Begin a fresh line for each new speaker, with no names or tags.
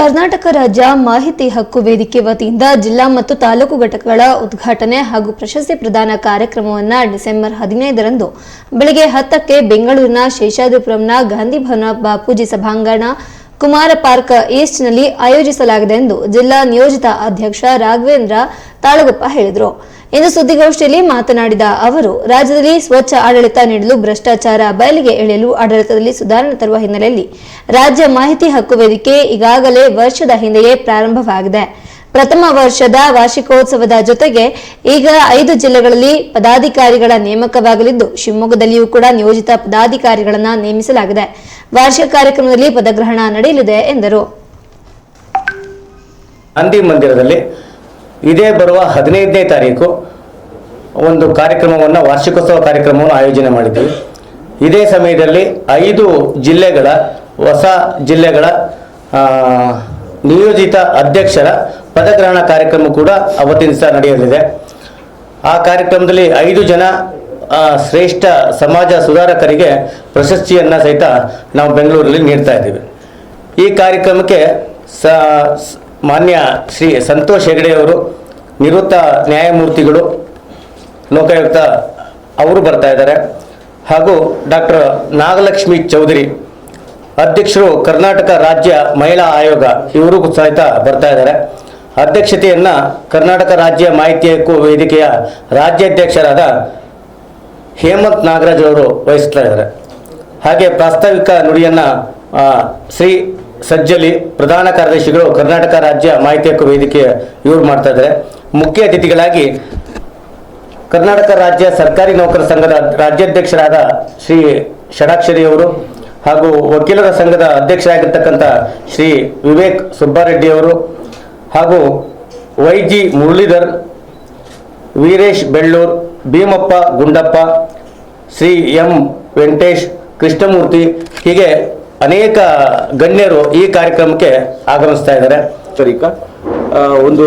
ಕರ್ನಾಟಕ ರಾಜ್ಯ ಮಾಹಿತಿ ಹಕ್ಕು ವೇದಿಕೆ ವತಿಯಿಂದ ಜಿಲ್ಲಾ ಮತ್ತು ತಾಲೂಕು ಘಟಕಗಳ ಉದ್ಘಾಟನೆ ಹಾಗೂ ಪ್ರಶಸ್ತಿ ಪ್ರದಾನ ಕಾರ್ಯಕ್ರಮವನ್ನು ಡಿಸೆಂಬರ್ ಹದಿನೈದರಂದು ಬೆಳಗ್ಗೆ ಹತ್ತಕ್ಕೆ ಬೆಂಗಳೂರಿನ ಶೇಷಾದ್ರಿಪುರಂನ ಗಾಂಧಿ ಭವನ ಬಾಪೂಜಿ ಸಭಾಂಗಣ ಕುಮಾರ ಪಾರ್ಕ್ ಈಸ್ಟ್ನಲ್ಲಿ ಆಯೋಜಿಸಲಾಗಿದೆ ಎಂದು ಜಿಲ್ಲಾ ನಿಯೋಜಿತ ಅಧ್ಯಕ್ಷ ರಾಘವೇಂದ್ರ ತಾಳಗುಪ್ಪ ಹೇಳಿದರು. ಇಂದು ಸುದ್ದಿಗೋಷ್ಠಿಯಲ್ಲಿ ಮಾತನಾಡಿದ ಅವರು, ರಾಜ್ಯದಲ್ಲಿ ಸ್ವಚ್ಛ ಆಡಳಿತ ನೀಡಲು ಭ್ರಷ್ಟಾಚಾರ ಬಯಲಿಗೆ ಎಳೆಯಲು ಆಡಳಿತದಲ್ಲಿ ಸುಧಾರಣೆ ತರುವ ಹಿನ್ನೆಲೆಯಲ್ಲಿ ರಾಜ್ಯ ಮಾಹಿತಿ ಹಕ್ಕು ವೇದಿಕೆ ಈಗಾಗಲೇ ವರ್ಷದ ಹಿಂದೆಯೇ ಪ್ರಾರಂಭವಾಗಿದೆ. ಪ್ರಥಮ ವರ್ಷದ ವಾರ್ಷಿಕೋತ್ಸವದ ಜೊತೆಗೆ ಈಗ ಐದು ಜಿಲ್ಲೆಗಳಲ್ಲಿ ಪದಾಧಿಕಾರಿಗಳ ನೇಮಕವಾಗಲಿದ್ದು, ಶಿವಮೊಗ್ಗದಲ್ಲಿಯೂ ಕೂಡ ನಿಯೋಜಿತ ಪದಾಧಿಕಾರಿಗಳನ್ನ ನೇಮಿಸಲಾಗಿದೆ. ವಾರ್ಷಿಕ ಕಾರ್ಯಕ್ರಮದಲ್ಲಿ ಪದಗ್ರಹಣ ನಡೆಯಲಿದೆ ಎಂದರು.
ಮಂದಿರದಲ್ಲಿ ಇದೇ ಬರುವ ಹದಿನೈದನೇ ತಾರೀಕು ಒಂದು ಕಾರ್ಯಕ್ರಮವನ್ನು, ವಾರ್ಷಿಕೋತ್ಸವ ಕಾರ್ಯಕ್ರಮವನ್ನು ಆಯೋಜನೆ ಮಾಡಿದ್ದೀವಿ ಇದೇ ಸಮಯದಲ್ಲಿ ಐದು ಜಿಲ್ಲೆಗಳ, ಹೊಸ ಜಿಲ್ಲೆಗಳ ನಿಯೋಜಿತ ಅಧ್ಯಕ್ಷರ ಪದಗ್ರಹಣ ಕಾರ್ಯಕ್ರಮ ಕೂಡ ಅವತ್ತಿನ ದಿವಸ ನಡೆಯಲಿದೆ. ಆ ಕಾರ್ಯಕ್ರಮದಲ್ಲಿ ಐದು ಜನ ಶ್ರೇಷ್ಠ ಸಮಾಜ ಸುಧಾರಕರಿಗೆ ಪ್ರಶಸ್ತಿಯನ್ನು ಸಹಿತ ನಾವು ಬೆಂಗಳೂರಲ್ಲಿ ನೀಡ್ತಾ ಇದ್ದೀವಿ. ಈ ಕಾರ್ಯಕ್ರಮಕ್ಕೆ ಮಾನ್ಯ ಶ್ರೀ ಸಂತೋಷ್ ಹೆಗಡೆಯವರು ನಿವೃತ್ತ ನ್ಯಾಯಮೂರ್ತಿಗಳು, ಲೋಕಾಯುಕ್ತ ಅವರು ಬರ್ತಾ ಇದ್ದಾರೆ. ಹಾಗೂ ಡಾಕ್ಟರ್ ನಾಗಲಕ್ಷ್ಮಿ ಚೌಧರಿ, ಅಧ್ಯಕ್ಷರು ಕರ್ನಾಟಕ ರಾಜ್ಯ ಮಹಿಳಾ ಆಯೋಗ, ಇವರು ಸಹಿತ ಬರ್ತಾ ಇದ್ದಾರೆ. ಅಧ್ಯಕ್ಷತೆಯನ್ನು ಕರ್ನಾಟಕ ರಾಜ್ಯ ಮಾಹಿತಿ ಹಕ್ಕು ವೇದಿಕೆಯ ರಾಜ್ಯಾಧ್ಯಕ್ಷರಾದ ಹೇಮಂತ್ ನಾಗರಾಜ್ ಅವರು ವಹಿಸ್ತಾ ಇದ್ದಾರೆ. ಹಾಗೆ ಪ್ರಾಸ್ತಾವಿಕ ನುಡಿಯನ್ನು ಶ್ರೀ ಸಜ್ಜಲಿ ಪ್ರಧಾನ ಕಾರ್ಯದರ್ಶಿಗಳು ಕರ್ನಾಟಕ ರಾಜ್ಯ ಮಾಹಿತಿ ಹಕ್ಕು ವೇದಿಕೆ ಇವರು ಮಾಡ್ತಾ ಇದ್ದಾರೆ ಮುಖ್ಯ ಅತಿಥಿಗಳಾಗಿ ಕರ್ನಾಟಕ ರಾಜ್ಯ ಸರ್ಕಾರಿ ನೌಕರ ಸಂಘದ ರಾಜ್ಯಾಧ್ಯಕ್ಷರಾದ ಶ್ರೀ ಷಡಾಕ್ಷರಿ ಅವರು ಹಾಗೂ ವಕೀಲರ ಸಂಘದ ಅಧ್ಯಕ್ಷರಾಗಿರ್ತಕ್ಕಂಥ ಶ್ರೀ ವಿವೇಕ್ ಸುಬ್ಬಾರೆಡ್ಡಿ ಅವರು ಹಾಗೂ Y G Muralidhar, Veeresh Bellur, Bheemappa Gundappa, Shri M Venkatesh Krishnamurthy, ಹೀಗೆ ಅನೇಕ ಗಣ್ಯರು ಈ ಕಾರ್ಯಕ್ರಮಕ್ಕೆ ಆಗಮಿಸ್ತಾ ಇದ್ದಾರೆ.
ಒಂದು